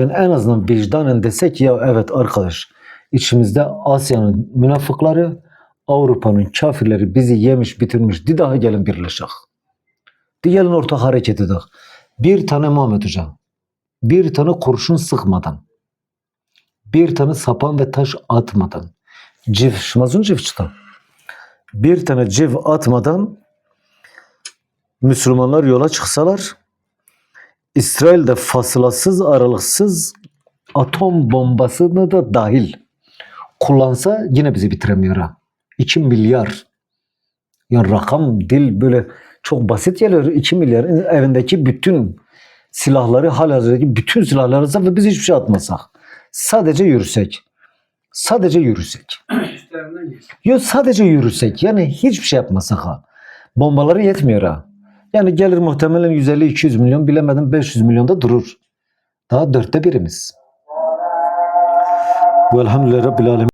Yani en azından vicdanen desek ya evet arkadaş içimizde Asya'nın münafıkları Avrupa'nın kafirleri bizi yemiş bitirmiş. Di daha gelin birleşek. Di gelin ortak hareket edek. Bir tane Muhammed Hoca. Bir tane kurşun sıkmadan. Bir tane sapan ve taş atmadan. Civ, şmazun civ. Bir tane civ atmadan Müslümanlar yola çıksalar İsrail'de fasılasız aralıksız atom bombasını da dahil kullansa yine bizi bitiremiyor ha. 2 milyar. Yani rakam dil böyle çok basit geliyor. 2 milyar evindeki bütün silahları halihazırdaki bütün silahları alsak ve biz hiçbir şey atmasak. Sadece yürüsek. Sadece yürüsek. Yok sadece yürüsek. Yani hiçbir şey yapmasak ha. Bombaları yetmiyor ha. Yani gelir muhtemelen 150-200 milyon bilemedim 500 milyonda durur. Daha dörtte birimiz. Velhamdülillahi Rabbil Alemin.